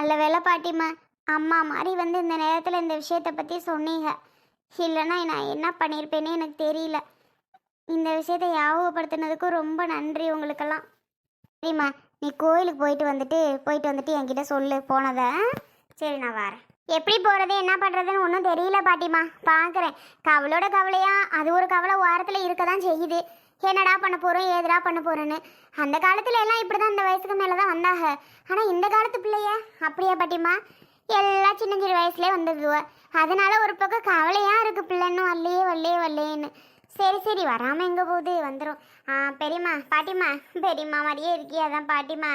நல்ல வேலை பாட்டிம்மா. அம்மா மாதிரி வந்து இந்த நேரத்தில் இந்த விஷயத்தை பற்றி சொன்னீங்க. இல்லைன்னா நான் என்ன பண்ணியிருப்பேனே எனக்கு தெரியல. இந்த விஷயத்தை ஞாபகப்படுத்தினதுக்கும் ரொம்ப நன்றி உங்களுக்கெல்லாம். சரிம்மா நீ கோயிலுக்கு போயிட்டு வந்துட்டு போயிட்டு வந்துட்டு என்கிட்ட சொல்லு போனதை. சரி நான் வரேன். எப்படி போகிறது என்ன பண்ணுறதுன்னு ஒன்றும் தெரியல பாட்டிம்மா. பார்க்குறேன் கவலோட கவலையா? அது ஒரு கவலை வாரத்தில் இருக்க தான் செய்யுது. என்னடா பண்ண போகிறோம் ஏதுடா பண்ண போகிறோன்னு அந்த காலத்துல எல்லாம் இப்படி தான் இந்த வயசுக்கு மேலே தான் வந்தாங்க. ஆனால் இந்த காலத்து பிள்ளைய அப்படியா பாட்டிம்மா? எல்லாம் சின்ன சின்ன வயசுலேயே வந்துடுவ அதனால ஒரு பக்கம் கவலையாக இருக்குது பிள்ளைன்னு வரலையே வரலையே வரலையேன்னு சரி சரி வராமல் எங்கே போகுது? வந்துடும் ஆ பெரியம்மா பாட்டிம்மா பெரியம்மா மாதிரியே இருக்கியா? அதான் பாட்டிம்மா.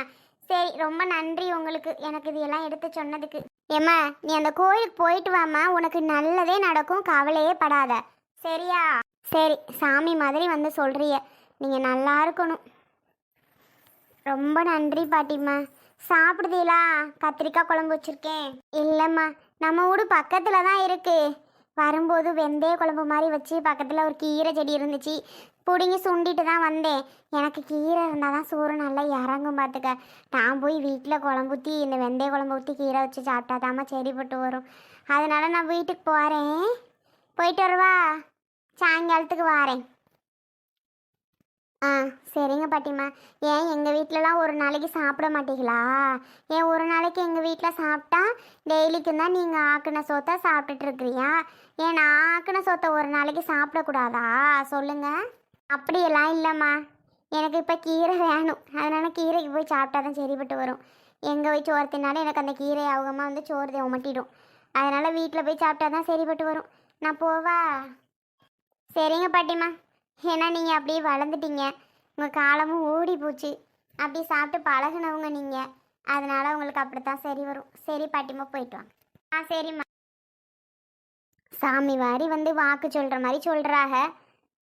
சரி ரொம்ப நன்றி உங்களுக்கு. எனக்கு இது எல்லாம் எடுத்து சொன்னதுக்கு. ஏம்மா நீ அந்த கோயிலுக்கு போயிட்டு வாம்மா. உனக்கு நல்லதே நடக்கும் கவலையே படாத. சரியா? சரி சாமி மாதிரி வந்து சொல்கிறிய நீங்கள் நல்லா இருக்கணும். ரொம்ப நன்றி பாட்டிம்மா. சாப்பிடுதீங்களா கத்திரிக்காய் குழம்பு வச்சுருக்கேன். இல்லைம்மா நம்ம வீடு பக்கத்தில் தான் இருக்குது வரும்போது வெந்தய குழம்பு மாதிரி வச்சு பக்கத்தில் ஒரு கீரை செடி இருந்துச்சு. பிடுங்கி சுண்டிட்டு தான் வந்தேன். எனக்கு கீரை இருந்தால் தான் சோறு நல்லா இறங்கும் பார்த்துக்க நான் போய் வீட்டில் குழம்பு ஊற்றி இந்த வெந்தய குழம்பு ஊற்றி கீரை வச்சு சாப்பிட்டா தாம்மா செடிப்பட்டு வரும். அதனால் நான் வீட்டுக்கு போகிறேன் போயிட்டு வருவா. சாயங்காலத்துக்கு வாரேன். ஆ சரிங்க பாட்டிம்மா. ஏன் எங்கள் வீட்டிலலாம் ஒரு நாளைக்கு சாப்பிட மாட்டீங்களா? ஏன் ஒரு நாளைக்கு எங்கள் வீட்டில் சாப்பிட்டா டெய்லிக்கும் தான் நீங்கள் ஆக்கின சோத்தை சாப்பிட்டுட்டு இருக்கிறியா? ஏன் நான் ஆக்கின சோத்தை ஒரு நாளைக்கு சாப்பிடக்கூடாதா? சொல்லுங்க. அப்படியெல்லாம் இல்லைம்மா. எனக்கு இப்போ கீரை வேணும். அதனால கீரைக்கு போய் சாப்பிட்டா தான் சரிப்பட்டு வரும். எங்கே போய் சோறு தின்னாலும் எனக்கு அந்த கீரை அவகமாக வந்து சோறு உமட்டிடும். அதனால் வீட்டில் போய் சாப்பிட்டா தான் சரிப்பட்டு வரும். நான் போவா? சரிங்க பாட்டிம்மா. ஏன்னா நீங்கள் அப்படியே வளர்ந்துட்டீங்க. உங்கள் காலமும் ஓடி போச்சு. அப்படி சாப்பிட்டு பழகுனவங்க நீங்கள் அதனால் உங்களுக்கு அப்படித்தான் சரி வரும். சரி பாட்டிம்மா போயிட்டு வாங்க. ஆ சரிம்மா. சாமி வாரி வந்து வாக்கு சொல்கிற மாதிரி சொல்கிறாக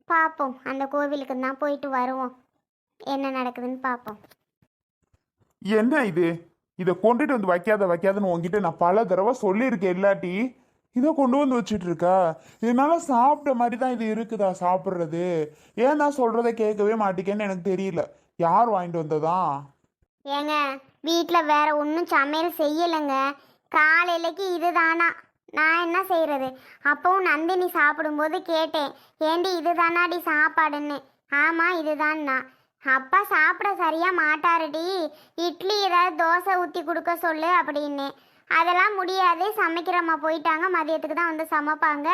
பார்ப்போம் அந்த கோவிலுக்கு தான் போயிட்டு வருவோம். என்ன நடக்குதுன்னு பார்ப்போம் என்ன இது? இதை கொண்டுட்டு வந்து வைக்காத வைக்காதன்னு உங்ககிட்ட நான் பல தடவை சொல்லியிருக்கேன் இல்லாட்டி. இதை கொண்டு வந்து வச்சுட்டு இருக்கா இதனால சாப்பிட்ட மாதிரி தான் இது இருக்குதா சாப்பிட்றது? ஏன் நான் சொல்கிறத கேட்கவே மாட்டேங்கன்னு எனக்கு தெரியல. யார் வாங்கிட்டு வந்ததா? ஏங்க வீட்டில் வேற ஒன்றும் சமையல் செய்யலைங்க. காலையிலக்கு இதுதானா? நான் என்ன செய்கிறது அப்பவும் நந்தினி சாப்பிடும்போது கேட்டேன். ஏண்டி இதுதானாடி சாப்பாடுன்னு? ஆமாம் இதுதான்னா. அப்பா சாப்பிட சரியாக மாட்டாருடி. இட்லி ஏதாவது தோசை ஊற்றி கொடுக்க சொல்லு அப்படின்னு அதெல்லாம் முடியாது. சமைக்கிறம்மா போயிட்டாங்க. மதியத்துக்கு தான் வந்து சமைப்பாங்க.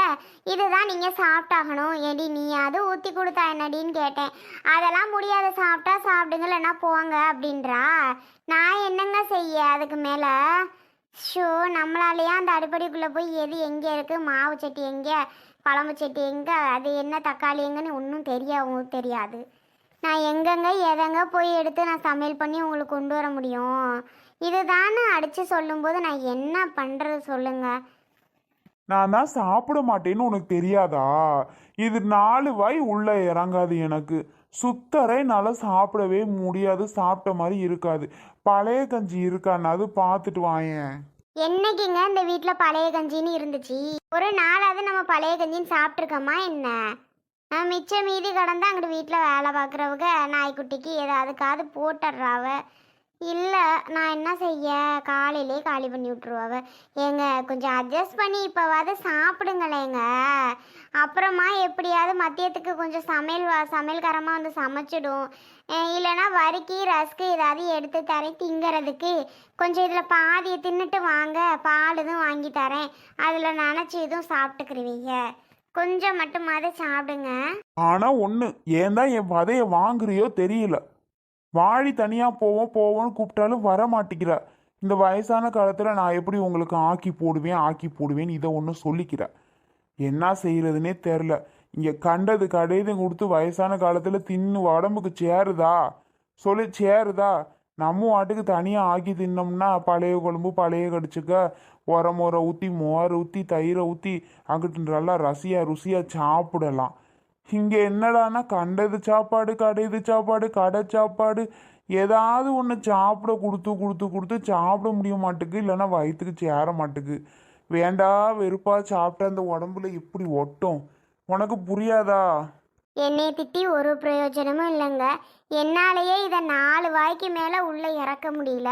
இதுதான் நீங்கள் சாப்பிட்டாகணும். எடி நீ அது ஊற்றி கொடுத்தா என்னடின்னு கேட்டேன். அதெல்லாம் முடியாது. சாப்பிட்டா சாப்பிடுங்க இல்லைன்னா போங்க அப்படின்றா. நான் என்னங்க செய்ய அதுக்கு மேலே? ஷோ நம்மளாலேயே அந்த அடுப்படிக்குள்ளே போய் எது எங்கே இருக்குது மாவு சட்டி எங்கே? குழம்பு சட்டி எங்கே? அது என்ன தக்காளி எங்கன்னு ஒன்றும் தெரியாது தெரியாது. நான் எங்கெங்க எதெங்க போய் எடுத்து நான் சமையல் பண்ணி உங்களுக்கு கொண்டு வர முடியும்? இதுதானே அடித்து சொல்லும்போது நான் என்ன பண்ணுறது சொல்லுங்கள் நான் தான் சாப்பிட மாட்டேன்னு உனக்கு தெரியாதா? இது நாலு வாய் உள்ள இறங்காது எனக்கு. சுத்தரை என்னால் சாப்பிடவே முடியாது சாப்பிட்ட மாதிரி இருக்காது. பழைய கஞ்சி இருக்கான்னாது பார்த்துட்டு வாயேன் என்னைக்குங்க இந்த வீட்டில் பழைய கஞ்சின்னு இருந்துச்சு? ஒரு நாளாவது நம்ம பழைய கஞ்சின்னு சாப்பிட்ருக்கோமா என்ன? ஆ, மிச்சம் மீதி கடந்து அங்கிட்டு வீட்டில் வேலை பார்க்குறவங்க நாய்க்குட்டிக்கு ஏதாவதுக்காவது போட்டுடுறாவ இல்லை நான் என்ன செய்ய? காலையிலே காலி பண்ணி விட்ருவாவ ஏங்க கொஞ்சம் அட்ஜஸ்ட் பண்ணி இப்போவாது சாப்பிடுங்களேங்க. அப்புறமா எப்படியாவது மதியத்துக்கு கொஞ்சம் சமையல் வா சமையல்காரமாக வந்து சமைச்சிடும். இல்லைனா இல்லைன்னா வறுக்கி ரஸ்க்கு ஏதாவது எடுத்து தரேன் திங்கிறதுக்கு. கொஞ்சம் இதில் பாதியை தின்னுட்டு வாங்க. பால் இதுவும் வாங்கி தரேன். அதில் நினச்சி இதுவும் சாப்பிட்டுக்குருவீங்க. கொஞ்சம் மட்டுமாவது சாப்பிடுங்க. ஆனால் ஒன்று ஏன் தான் என் வதையை வாங்குறியோ தெரியல. வாழி தனியாக போவோம் போவோம்னு கூப்பிட்டாலும் வர மாட்டேங்கிற இந்த வயசான காலத்தில் நான் எப்படி உங்களுக்கு ஆக்கி போடுவேன் ஆக்கி போடுவேன் இதை ஒன்றும் சொல்லிக்கிறேன் என்ன செய்கிறதுனே தெரில இங்கே கண்டது கடையதும் கொடுத்து வயசான காலத்தில் தின்னு உடம்புக்கு சேருதா? சொல்லி சேருதா? நம்ம வாட்டுக்கு தனியாக ஆக்கி தின்னோம்னா பழைய குழம்பு பழைய கடிச்சுக்க உரம் உரம் ஊற்றி மோர் ஊற்றி தயிரை ஊற்றி அங்கிட்டு நல்லா ரசியாக ருசியாக சாப்பிடலாம். இங்கே என்னடான்னா கண்டது சாப்பாடு கடையது சாப்பாடு கடை சாப்பாடு ஏதாவது ஒன்று சாப்பிட கொடுத்து கொடுத்து கொடுத்து சாப்பிட முடிய மாட்டுக்கு இல்லைன்னா வயிற்றுக்கு சேர மாட்டுக்கு. வேண்டா வெறுப்பா சாப்பிட்ட அந்த உடம்புல இப்படி ஒட்டும். உனக்கு புரியாதா? என்னை திட்டி ஒரு பிரயோஜனமும் இல்லைங்க. என்னாலேயே இதை நாலு வாய்க்கு மேலே உள்ளே இறக்க முடியல.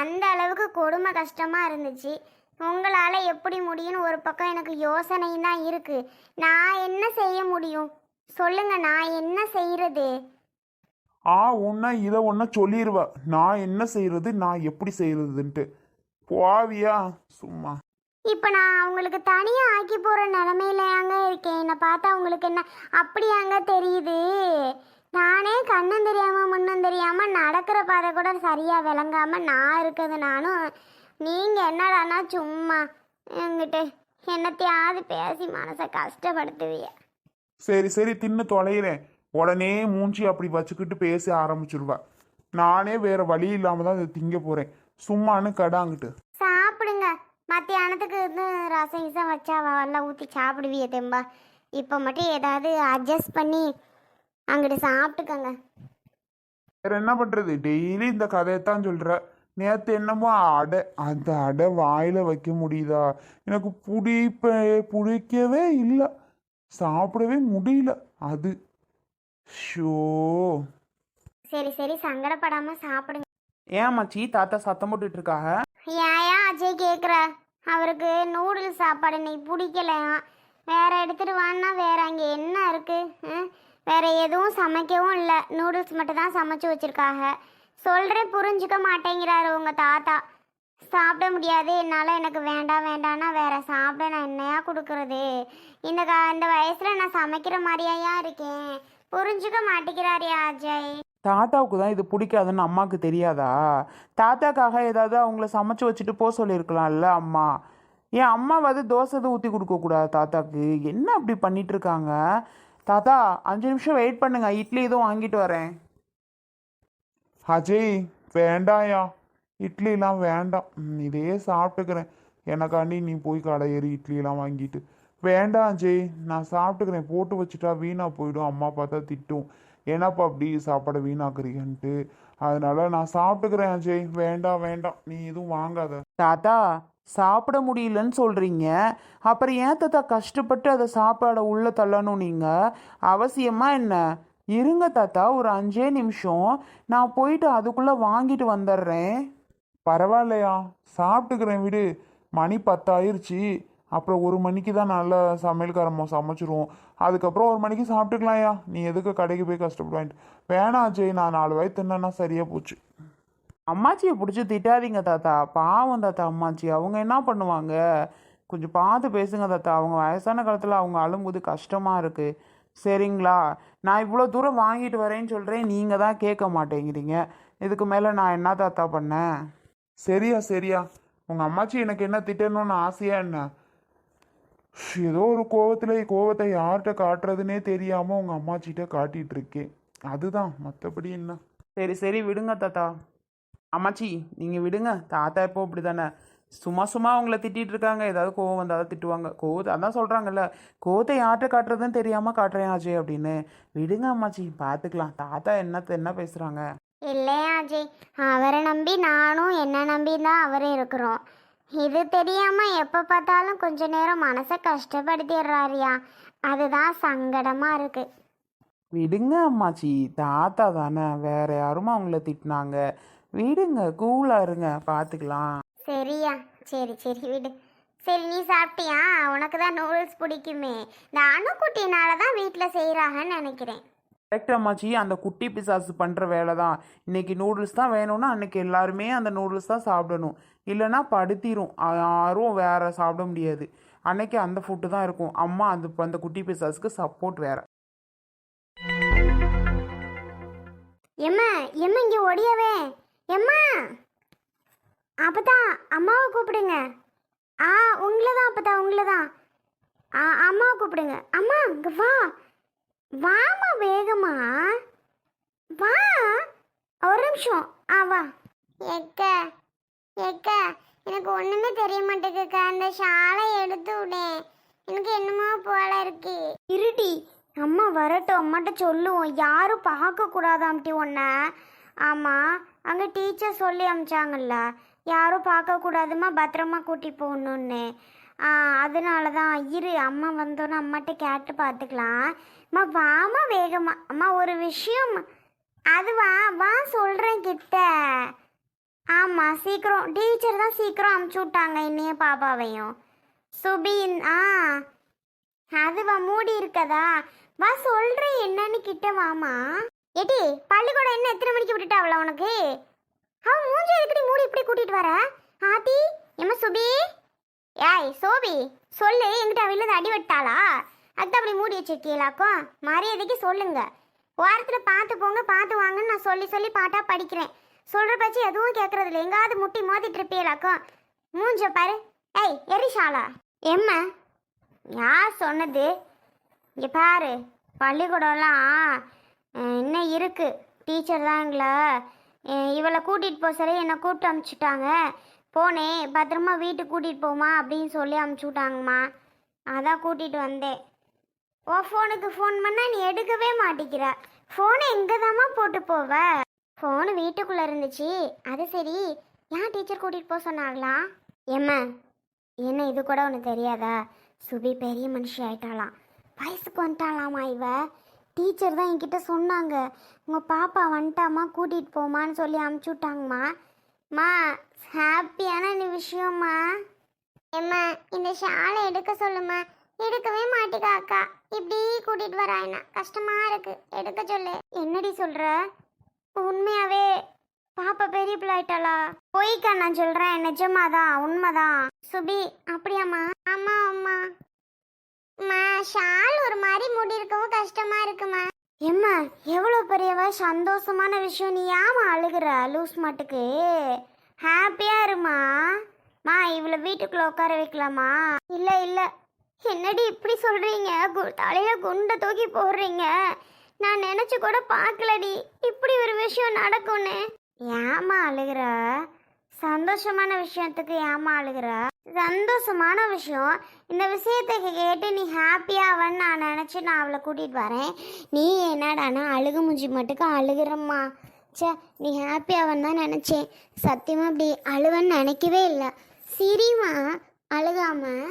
அந்த அளவுக்கு கொடுமை கஷ்டமாக இருந்துச்சு. உங்களால் எப்படி முடியும்னு ஒரு பக்கம் எனக்கு யோசனையும் தான் இருக்குது நான் என்ன செய்ய முடியும்? சொல்லுங்க நான் என்ன செய்யறது ஆ ஒன்னா இதை ஒன்றா சொல்லிடுவா நான் என்ன செய்யறது நான் எப்படி செய்யறதுன்ட்டு போவியா? சும்மா. இப்போ நான் அவங்களுக்கு தனியாக ஆக்கி போகிற நிலமையிலயாங்க இருக்கேன். என்னை பார்த்தா உங்களுக்கு என்ன அப்படியாங்க தெரியுது. நானே கண்ணும் தெரியாமல் முன்னும் தெரியாமல் நடக்கிற பாதை கூட சரியாக விளங்காமல் நான் இருக்கிறது நானும் நீங்கள் என்னடானா சும்மா என்கிட்ட என்னத்தையாவது பேசி மனசை கஷ்டப்படுத்துவீங்க சரி சரி தின்னு தொலைகிறேன். உடனே மூஞ்சி அப்படி வச்சுக்கிட்டு பேச ஆரம்பிச்சிருவா. நானே வேற வழி இல்லாம தான் இதை திங்க போறேன். சும்மான்னு கடாங்கிட்டு. சாப்பிடுங்க. மத்தியானத்துக்கு ரசம் கிசம் வச்சா நல்லா ஊற்றி சாப்பிடுவிய தெம்பா. இப்போ மட்டும் ஏதாவது அட்ஜஸ்ட் பண்ணி அங்கிட்டு சாப்பிட்டுக்கோங்க. வேற என்ன பண்றது? டெய்லி இந்த கதையத்தான் சொல்ற. நேத்து என்னமோ அடை அந்த அடை வாயில வைக்க முடியுதா? எனக்கு பிடிப்ப பிடிக்கவே இல்லை. சாப்பிடவே முடியல. அது. ஷோ. சரி சரி. சங்கடப்படாமல் சாப்பிடுங்க. ஏன் மச்சி? தாத்தா சத்தம் போட்டுட்டு இருக்காக ஏன் அஜய் கேட்குற அவருக்கு நூடுல்ஸ் சாப்பாடு நீ பிடிக்கலையா? வேற எடுத்துட்டு வான்னா வேற அங்கே என்ன இருக்கு? வேற எதுவும் சமைக்கவும் இல்லை. நூடுல்ஸ் மட்டும் தான் சமைச்சு வச்சிருக்காங்க சொல்கிறேன் புரிஞ்சுக்க மாட்டேங்கிறாரு உங்க தாத்தா. சாப்பிட முடியாது. என்னால் எனக்கு வேண்டாம் வேண்டாம்னா வேற சாப்பிட நான் கொடுக்கறது. இந்த கா இந்த வயசில் நான் சமைக்கிற மாதிரியா இருக்கேன். புரிஞ்சுக்க மாட்டேங்கிறாரியா அஜய். தாத்தாவுக்கு தான் இது பிடிக்காதுன்னு அம்மாவுக்கு தெரியாதா? தாத்தாக்காக ஏதாவது அவங்கள சமைச்சு வச்சுட்டு போக சொல்லியிருக்கலாம்ல அம்மா. ஏன் அம்மாவாவது தோசை தான் ஊற்றி கொடுக்கக்கூடாது தாத்தாக்கு? என்ன அப்படி பண்ணிட்டு இருக்காங்க தாத்தா அஞ்சு நிமிஷம் வெயிட் பண்ணுங்க. இட்லி எதுவும் வாங்கிட்டு வரேன். அஜய் வேண்டாயா இட்லிலாம் வேண்டாம். இதே சாப்பிட்டுக்கிறேன். எனக்காண்டி நீ போய் கடை ஏறி இட்லிலாம் வாங்கிட்டு. வேண்டாம் அஜய். நான் சாப்பிட்டுக்கிறேன். போட்டு வச்சுட்டா வீணாக போயிடும். அம்மா பார்த்தா திட்டும். என்னப்பா அப்படி சாப்பாடை வீணாக்குறீங்கன்ட்டு. அதனால நான் சாப்பிட்டுக்கிறேன் அஜய். வேண்டாம் வேண்டாம். நீ எதுவும் வாங்காத. தாத்தா சாப்பிட முடியலன்னு சொல்கிறீங்க அப்புறம் ஏன் தாத்தா கஷ்டப்பட்டு அதை சாப்பாடை உள்ளே தள்ளணும் நீங்கள் அவசியமா என்ன? இருங்க தாத்தா ஒரு அஞ்சே நிமிஷம். நான் போயிட்டு அதுக்குள்ளே வாங்கிட்டு வந்துடுறேன். பரவாயில்லையா? சாப்பிட்டுக்கிறேன் விடு. மணி பத்தாயிருச்சு. அப்புறம் ஒரு மணிக்கு தான் நல்ல சமையல்காரம்மா சமைச்சிருவோம். அதுக்கப்புறம் ஒரு மணிக்கு சாப்பிட்டுக்கலாம்யா. நீ எதுக்கு கடைக்கு போய் கஷ்டப்படுவான்ட்டு வேணாம் அஜய் நான் நாலு வாய் தின்னா சரியாக போச்சு. அம்மாச்சியை பிடிச்சி திட்டாதீங்க தாத்தா. பாவம் தாத்தா அம்மாச்சி. அவங்க என்ன பண்ணுவாங்க? கொஞ்சம் பார்த்து பேசுங்க தாத்தா. அவங்க வயசான காலத்தில் அவங்க அழும்போது கஷ்டமாக இருக்குது சரிங்களா? நான் இவ்வளோ தூரம் வாங்கிட்டு வரேன்னு சொல்கிறேன் நீங்கள் தான் கேட்க மாட்டேங்கிறீங்க. இதுக்கு மேலே நான் என்ன தாத்தா பண்ணேன்? சரியா சரியா. உங்கள் அம்மாச்சி எனக்கு என்ன திட்டணும்னு ஆசையா என்ன? ஏதோ ஒரு கோவத்தில் கோவத்தை யார்கிட்ட காட்டுறதுனே தெரியாமல் உங்கள் அம்மாச்சிகிட்ட காட்டிகிட்டு இருக்கேன். அதுதான் மற்றபடி என்ன? சரி சரி விடுங்க தாத்தா. அம்மாச்சி நீங்கள் விடுங்க. தாத்தா இப்போ இப்படி தானே சும்மா சும்மா அவங்கள திட்டிகிட்டு இருக்காங்க. ஏதாவது கோவம் வந்தால் திட்டுவாங்க. கோவத்தை அதான் சொல்கிறாங்கல்ல கோவத்தை யார்கிட்ட காட்டுறதுன்னு தெரியாமல் காட்டுறேன் அஜய் அப்படின்னு. விடுங்க அம்மாச்சி பார்த்துக்கலாம் தாத்தா என்னத்தை என்ன பேசுகிறாங்க இல்லையா அஜய்? அவரை நம்பி நானும் என்ன நம்பி தான் அவரும் இருக்கிறோம். இது தெரியாம எப்போ பார்த்தாலும் கொஞ்ச நேரம் மனசை கஷ்டப்படுத்திடுறாருயா. அதுதான் சங்கடமா இருக்கு. விடுங்க அம்மாச்சி தாத்தா தானே வேற யாரும் அவங்கள திட்டினாங்க. விடுங்க கூலாக இருங்க பார்த்துக்கலாம். சரியா? சரி சரி விடு. சரி நீ சாப்பிட்டியா? உனக்கு தான் நூடுல்ஸ் பிடிக்குமே. இந்த அணுக்குட்டினால தான் வீட்டில் செய்கிறாங்கன்னு நினைக்கிறேன். கரெக்ட் அம்மாச்சி. அந்த குட்டி பிசாசு பண்ணுற வேலை தான். இன்னைக்கு நூடுல்ஸ் தான் வேணும்னா அன்னைக்கு எல்லாருமே அந்த நூடுல்ஸ் தான் சாப்பிடணும். இல்லைன்னா படுத்திரும். யாரும் வேற சாப்பிட முடியாது. அன்னைக்கு அந்த ஃபுட்டு தான் இருக்கும். அம்மா அந்த அந்த குட்டி பிசாஸுக்கு சப்போர்ட் வேற. எம்மா எம்மா இங்கே ஒடியவே எம்மா! அப்பதான் அம்மாவை கூப்பிடுங்க. ஆ உங்களை தான் அப்பதா உங்களை தான் ஆ அம்மாவை கூப்பிடுங்க. அம்மா இங்கே வா. வாமா வேகமா. வா. ஒரு நிமிஷம். ஆ வா. எக்க எக்க எனக்கு ஒண்ணுமே தெரிய மாட்டேங்குக்கா அந்த ஷாலை எடுத்து விடேன் எனக்கு என்னமோ போல இருக்கு. இருடி அம்மா வரட்டும். அம்மாட்ட சொல்லுவோம். யாரும் பார்க்க கூடாதாம்டி உன்னை. ஆமாம் அங்கே டீச்சர் சொல்லி அமிச்சாங்கல்ல. யாரும் பார்க்க கூடாதுமா பத்திரமா கூட்டி போகணுன்னு அதனால தான் இரு அம்மா வந்தோன்னே அம்மாட்ட கேட்டு பார்த்துக்கலாம் அம்மா வாமா வேகமா. அம்மா ஒரு விஷயம். அது வா வா சொல்கிறேன் கிட்ட. ஆமாம் சீக்கிரம். டீச்சர் தான் சீக்கிரம் அமுச்சு விட்டாங்க என்னைய பாப்பாவையும். சுபின் ஆ. அதுவா மூடி இருக்கதா? வா சொல்கிறேன் என்னன்னு கிட்ட வாமா எடி பள்ளிக்கூடம் என்ன? எத்தனை மணிக்கு விட்டுட்டாவல உனக்கு? அவன் மூஞ்சி எதுக்கடி மூடி இப்படி கூட்டிகிட்டு வர? ஆத்தி எம்மா சுபி? ஏய் சோபி சொல்லு எங்கிட்ட அவள் அடி வெட்டாளா? அதுதான் அப்படி மூடி வச்சிருக்கீங்களாக்கும் மரியாதைக்கு சொல்லுங்க. வாரத்தில் பார்த்து போங்க பார்த்து வாங்கன்னு நான் சொல்லி சொல்லி பாட்டாக படிக்கிறேன். சொல்கிற பச்சு எதுவும் கேட்கறது இல்லை எங்காவது முட்டி மோதிட்டு இருப்பீங்களாக்கும் மூஞ்ச பாரு. ஏய் எரிஷாலா எம்ம? யார் சொன்னது? இங்கே பாரு பள்ளிக்கூடம்லாம் இன்னும் இருக்குது டீச்சர் தான் எங்களை இவளை கூட்டிகிட்டு போக சொல்லி என்னை கூப்பிட்டு அமுச்சுட்டாங்க. போனே பத்திரமா வீட்டுக்கு கூட்டிகிட்டு போமா அப்படின்னு சொல்லி அமுச்சு விட்டாங்கம்மா அதான் கூட்டிகிட்டு வந்தேன். ஓ ஃபோனுக்கு ஃபோன் பண்ணால் நீ எடுக்கவே மாட்டேங்கிற. ஃபோனை எங்கே போட்டு போவ. ஃபோனு வீட்டுக்குள்ளே இருந்துச்சு. அது சரி ஏன் டீச்சர் கூட்டிகிட்டு போக சொன்னாங்களா? ஏம்மா என்ன இது கூட ஒன்று தெரியாதா? சுபி பெரிய மனுஷி ஆயிட்டாளாம். வயசுக்கு வந்துட்டாளாமா இவ. டீச்சர் தான் என்கிட்ட சொன்னாங்க. உங்கள் பாப்பா வந்துட்டாமா கூட்டிகிட்டு போமான்னு சொல்லி அமுச்சு விட்டாங்கம்மா மா ஹாப்பியான நிமிஷம்மா. விஷயம்மா ஏம்மா இந்த ஷாலை எடுக்க சொல்லுமா எடுக்கவே மாட்டேங்க அக்கா. இப்படி கூட்டிட்டு வராயினா கஷ்டமா இருக்கு. எடுக்க சொல்லு. என்னடி சொல்ற? உண்மையாவே பாப்பா பெரிய பிள்ளாயிட்டாளா பொய்க்கா நான் சொல்றேன். நிஜமாதான் உண்மைதான். சுபி அப்படியாம்மா? ஆமா அம்மா அம்மா ஷால் ஒரு மாதிரி முடி இருக்கவும் கஷ்டமா இருக்குமா? எம்மா எவ்வளோ பெரியவ? சந்தோஷமான விஷயம். நீ ஏமா அழுகிற லூஸ் மாட்டுக்கு? ஹாப்பியாக இருமா மா இவ்வளோ வீட்டுக்குள்ளே உட்கார வைக்கலாமா? இல்லை இல்லை. என்னடி இப்படி சொல்கிறீங்க கு- தலையில் குண்டை தூக்கி போடுறீங்க. நான் நினச்சி கூட பார்க்கலடி. இப்படி ஒரு விஷயம் நடக்கும்னு. ஏமா அழுகிற? சந்தோஷமான விஷயத்துக்கு ஏமா அழுகிற? சந்தோஷமான விஷயம். இந்த விஷயத்தை கேட்டு நீ ஹாப்பியாவன்னு நான் நினச்சி நான் அவளை கூட்டிகிட்டு வரேன். நீ என்னடானா அழுகு முஞ்சி மட்டுக்கு அழுகிறம்மா. ச்சே நீ ஹாப்பியாவன்னு தான் நினச்சேன். சத்தியமாக அப்படி அழுவன்னு நினைக்கவே இல்லை. சிரிமா அழுகாமல்